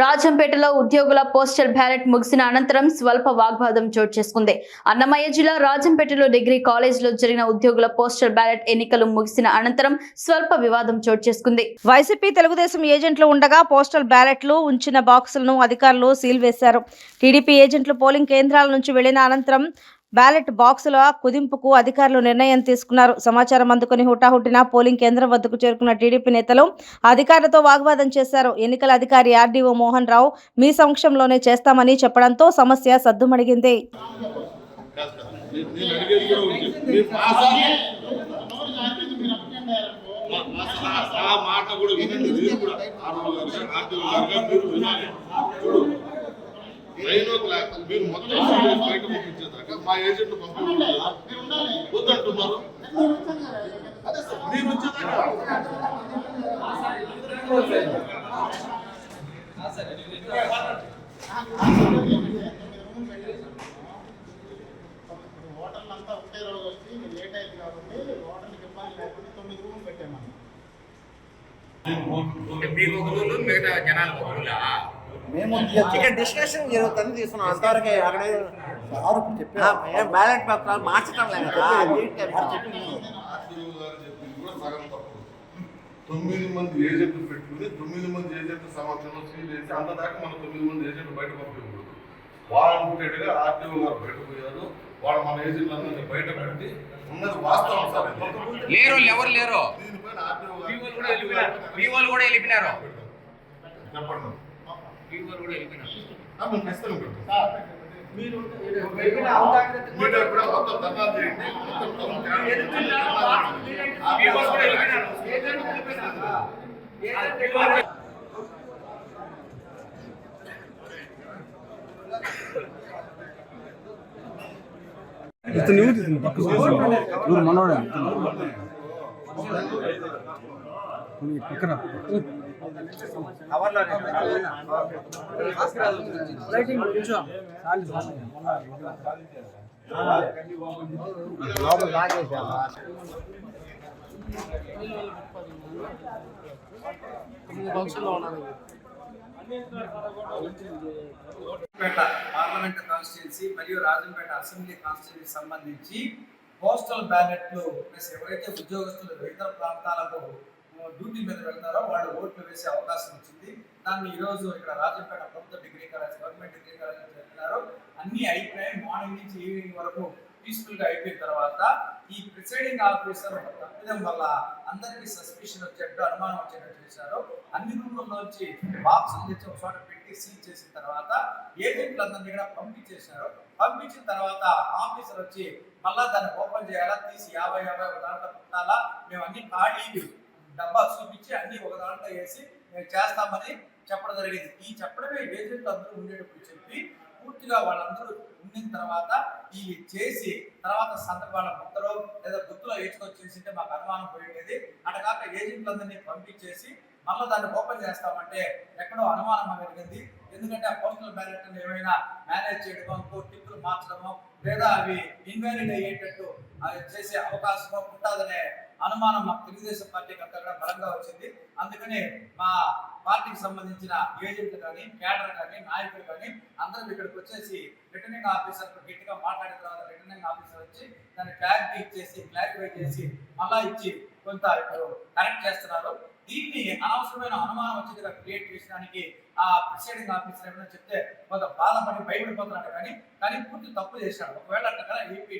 రాజంపేటలో ఉద్యోగుల postal ballot ముగిసిన అనంతరం స్వల్ప వాగ్వాదం చోటు చేసుకుంది. అన్నమయ్య జిల్లా రాజంపేటలో డిగ్రీ కాలేజీలో జరిగిన ఉద్యోగుల పోస్టల్ బ్యాలెట్ ఎన్నికలు ముగిసిన అనంతరం స్వల్ప వివాదం చోటు చేసుకుంది. వైసీపీ తెలుగుదేశం ఏజెంట్లు ఉండగా పోస్టల్ బ్యాలెట్లు ఉంచిన బాక్సులను అధికారులు సీల్ వేశారు. టీడీపీ ఏజెంట్లు పోలింగ్ కేంద్రాల నుంచి వెళ్ళిన అనంతరం బ్యాలెట్ బాక్సుల కుదింపుకు అధికారులు నిర్ణయం తీసుకున్నారు. సమాచారం అందుకుని హుటాహుటిన పోలింగ్ కేంద్రం వద్దకు చేరుకున్న టీడీపీ నేతలు అధికారులతో వాగ్వాదం చేశారు. ఎన్నికల అధికారి ఆర్డీఓ మోహన్ రావు మీ సమక్షంలోనే చేస్తామని చెప్పడంతో సమస్య సద్దుమణిగింది నేను అడిగేది కూడా ఉంది. మీ పాస్ మా- మా- ఆ మాట కూడా వినండి మీరు కూడా ఆర్డీఓ గారు, ఆర్డీఓ గారుగా మీరు వినాలి చూడు నైన్ ఓ క్లాక్ మీరు మొత్తం సీరియస్ బయట పంపించేదాకా మా ఏజెంట్ పంపించారు వద్దంటున్నారు మీరు హోటల్ అంతా ఒకటే రోజు వచ్చి లేట్ అయింది కాబట్టి హోటల్కి ఇబ్బంది లేకుండా తొమ్మిది రూములు పెట్టామని మీకు ఒక మిగతా జనాలకు మేము ఇక్కడ డిస్కషన్ జరుగుతుంది తీసుకున్నాం అంతవరకే అక్కడే బ్యాలెట్ పత్రాలు మార్చడం లేదు. తొమ్మిది మంది ఏజెంట్లు పెట్టుకుని తొమ్మిది మంది ఏజెంట్ల సమక్షంలో సీల్ చేసి అంత దాకా మన తొమ్మిది మంది ఏజెంట్లు బయట పంపించకూడదు. వాళ్ళు అనుకునేట్టుగా ఆర్టీఓ గారు బయట పోయారు. వాళ్ళు మన ఏజెంట్లందరినీ బయట పెట్టి ఉన్నది వాస్తవం సార్. లేరు ఎవరు లేరు? దీనిపైన ఆర్టీఓ కూడా వెళ్ళిపోయినారు. చెప్పండి. కూడా వెళ్ళిపోయినారు. మీరు ఎప్పుడో మొత్తం ధర్నాలు చేయండి. మొత్తం కూడా ఇవరు మనోడే పక్కన. పేట పార్లమెంట్ కాన్స్టిట్యున్సీ మరియు రాజంపేట అసెంబ్లీ కాన్స్టిట్యున్సీ సంబంధించి పోస్టల్ బ్యాలెట్లు ప్లస్ ఎవరైతే ఉద్యోగస్తులు ఇతర ప్రాంతాలకు డ్యూటీ మీద వెళ్తారో వాళ్ళు ఓట్లు వేసే అవకాశం వచ్చింది. దాన్ని ఈరోజు ఇక్కడ రాజంపేట ప్రభుత్వ degree college government degree college చెప్తున్నారు అన్ని అయిపోయాయి. మార్నింగ్ నుంచి ఈవినింగ్ వరకు పీస్ఫుల్గా అయిపోయిన తర్వాత ఈ ప్రిసైడింగ్ ఆఫీసర్ తప్పిదం వల్ల అందరికీ సస్పెషన్ వచ్చేట్టు అనుమానం వచ్చేటట్టు చేశారు. అన్ని రూమ్లలోంచి బాక్స్ తెచ్చి ఒక చోట పెట్టి సీల్ చేసిన తర్వాత ఏజెంట్లందరినీ కూడా పంపించేశారు. పంపించిన తర్వాత ఆఫీసర్ వచ్చి మళ్ళా దాన్ని ఓపెన్ చేయాలా? తీసి యాభై యాభై ఒక దాంట్లో పెట్టాలా? మేము అన్ని ఖాళీ డబ్బా చూపించి అన్ని ఒక దాంట్లో వేసి మేము చేస్తామని చెప్పడం జరిగింది. ఈ చెప్పడమే ఏజెంట్లు అందరూ ఉండేటప్పుడు చెప్పి పూర్తిగా వాళ్ళందరూ ఉండిన తర్వాత ఇవి చేసి తర్వాత సందర్భాల ముద్దలో లేదా గుర్తులో వేసుకొచ్చేసింటే మాకు అనుమానం పోయేది. అటకాక ఏజెంట్లందరినీ పంపించేసి మళ్ళీ దాన్ని ఓపెన్ చేస్తామంటే ఎక్కడో అనుమానం కలిగింది. ఎందుకంటే ఆ పోస్టల్ బ్యాలెట్ ఏమైనా మేనేజ్ చేయడమో టిప్పులు మార్చడమో లేదా అవి ఇన్వాలిడ్ అయ్యేటట్టు అది చేసే అవకాశం ఉంటుందనే అనుమానం మా తెలుగుదేశం పార్టీకి అంతా కూడా బలంగా వచ్చింది. అందుకనే మా పార్టీకి సంబంధించిన ఏజెంట్లు కానీ క్యాడర్ కానీ నాయకులు కానీ అందరం ఇక్కడికి వచ్చేసి రిటర్నింగ్ ఆఫీసర్ గట్టిగా మాట్లాడిన తర్వాత రిటర్నింగ్ ఆఫీసర్ వచ్చి దాన్ని క్లారిటీ ఇచ్చేసి క్లారిఫై చేసి మళ్ళా ఇచ్చి కొంత ఇప్పుడు కరెక్ట్ చేస్తున్నారు. దీన్ని అనవసరమైన అనుమానం వచ్చేదిగా క్రియేట్ చేసడానికి ఆ ప్రిసైడింగ్ ఆఫీసర్ ఏమైనా చెప్తే కొంత బాధపడి భయపడిపోతున్నాడు కానీ కానీ పూర్తి తప్పు చేశాడు. ఒకవేళ అట్లా కదా ఏపీ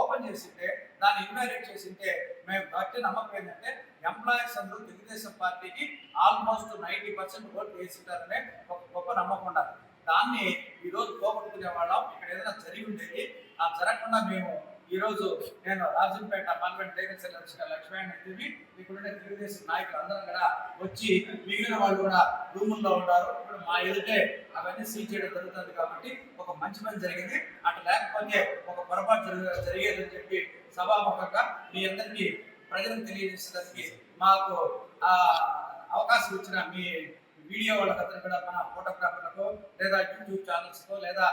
ఓపెన్ చేసింటే దాన్ని ఇన్వైరేట్ చేసింటే మేము గట్టి నమ్మకం ఏంటంటే ఎంప్లాయీస్ అందరూ తెలుగుదేశం పార్టీకి ఆల్మోస్ట్ నైంటీ పర్సెంట్ ఓట్లు వేసింటారనే ఒక గొప్ప నమ్మకం ఉండాలి. దాన్ని ఈ రోజు పోగొట్టుకునే వాళ్ళం. ఇక్కడ ఏదైనా జరిగి ఉండేది ఆ జరగకుండా మేము ఈరోజు నేను Rajampet parliament legal cell Lakshmi Devi ఇక్కడ తెలుగుదేశం నాయకులు అందరూ కూడా వచ్చి మిగిలిన వాళ్ళు కూడా రూముల్లో ఉన్నారు. ఇప్పుడు మా ఎదుటే అవన్నీ సీల్ చేయడం జరుగుతుంది కాబట్టి మంచి పని జరిగింది. అట్లా లేకపోతే ఒక పొరపాటు జరిగేదని చెప్పి సభాముఖంగా మీ అందరికీ ప్రజలకు తెలియజేసేదానికి మాకు ఆ అవకాశం ఇచ్చిన మీ వీడియో వాళ్ళకందరూ కూడా మన ఫోటోగ్రాఫర్లకు లేదా యూట్యూబ్ ఛానల్స్కో లేదా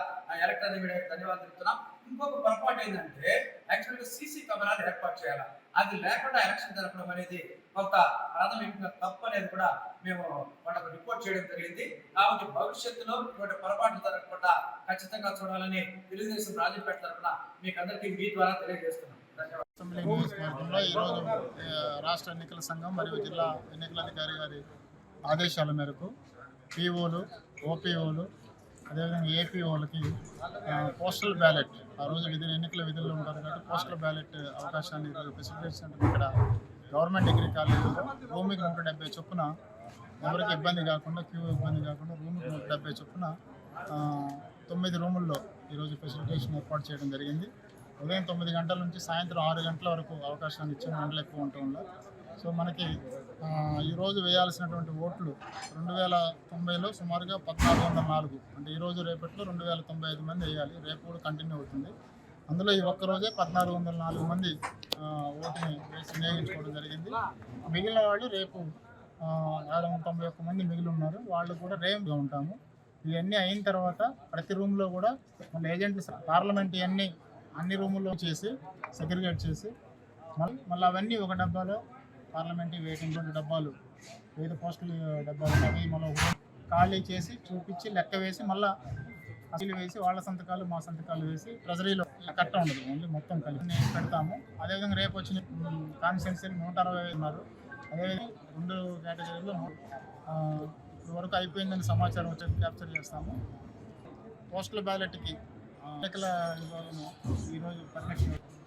ఎలక్ట్రానిక్ మీడియాకి ధన్యవాదాలు చెప్తున్నాం. ఇంకొక పొరపాటు ఏంటంటే యాక్చువల్గా సీసీ కెమెరాలు ఏర్పాటు చేయాలి? అది లేకుండా ఎలక్షన్ జరపడం అనేది కొంత ప్రాథమికంగా తప్పు అనేది కూడా మేము వాళ్ళకు రిపోర్ట్ చేయడం జరిగింది. కాబట్టి భవిష్యత్తులో ఇటువంటి పొరపాట్లు జరగకుండా ఖచ్చితంగా చూడాలని తెలుగుదేశం రాజంపేట తరఫున మీకు అందరికీ మీ ద్వారా తెలియజేస్తున్నాం. అసెంబ్లీ నియోజకవర్గంలో ఈరోజు రాష్ట్ర ఎన్నికల సంఘం మరియు జిల్లా ఎన్నికల అధికారి గారి ఆదేశాల మేరకు పీఓలు ఓపీఓలు అదేవిధంగా ఏపీఓలకి పోస్టల్ బ్యాలెట్ ఆ రోజు విధులు ఎన్నికల విధుల్లో ఉంటారు కాబట్టి పోస్టల్ బ్యాలెట్ అవకాశాన్ని ఈరోజు ఫెసిలిటేట్ సెంటర్ ఇక్కడ గవర్నమెంట్ డిగ్రీ కాలేజీలో రూమ్కి నూట డెబ్బై చొప్పున ఎవరికి ఇబ్బంది కాకుండా క్యూ ఇబ్బంది కాకుండా రూమ్కి నూట డెబ్బై చొప్పున తొమ్మిది రూముల్లో ఈరోజు ఫెసిలిటేషన్ ఏర్పాటు చేయడం జరిగింది. ఉదయం తొమ్మిది గంటల నుంచి సాయంత్రం ఆరు గంటల వరకు అవకాశాన్ని ఇచ్చిన గంటలు ఎక్కువ ఉండటంలో సో మనకి ఈరోజు వేయాల్సినటువంటి ఓట్లు రెండు వేల తొంభైలో సుమారుగా పద్నాలుగు వందల నాలుగు. అంటే ఈరోజు రేపట్లో రెండు వేల తొంభై ఐదు మంది వేయాలి. రేపు కూడా కంటిన్యూ అవుతుంది. అందులో ఈ ఒక్క రోజే పద్నాలుగు వందల నాలుగు మంది ఓటుని వేసి వినియోగించుకోవడం జరిగింది. మిగిలిన వాళ్ళు రేపు ఆ, ఏడు వందల తొంభై ఒక్క మంది మిగిలి ఉన్నారు. వాళ్ళు కూడా రేపుగా ఉంటాము. ఇవన్నీ అయిన తర్వాత ప్రతి రూమ్లో కూడా మన ఏజెంట్లు పార్లమెంట్ ఇవన్నీ అన్ని రూముల్లో చేసి సెగ్రిగేట్ చేసి మళ్ళీ మళ్ళీ అవన్నీ ఒక డబ్బాలో పార్లమెంటరీ వెయిటింగ్ రెండు డబ్బాలు వేద పోస్టులు డబ్బాలు అవి మళ్ళీ ఖాళీ చేసి చూపించి లెక్క వేసి మళ్ళీ అసలు వేసి వాళ్ళ సంతకాలు మా సంతకాలు వేసి ట్రెజరీలో కట్ట ఉండదు ఓన్లీ మొత్తం కలిపి నేను పెడతాము. అదేవిధంగా రేపు వచ్చిన కాన్స్టిట్యున్సీ నూట అరవై ఐదు ఉన్నారు. అదేవిధంగా రెండు కేటగిరీలో ఇప్పుడు వరకు అయిపోయిందని సమాచారం వచ్చి క్యాప్చర్ చేస్తాము. పోస్టల్ బ్యాలెట్కి ఎన్నికల విభాగం ఈరోజు పర్మిషన్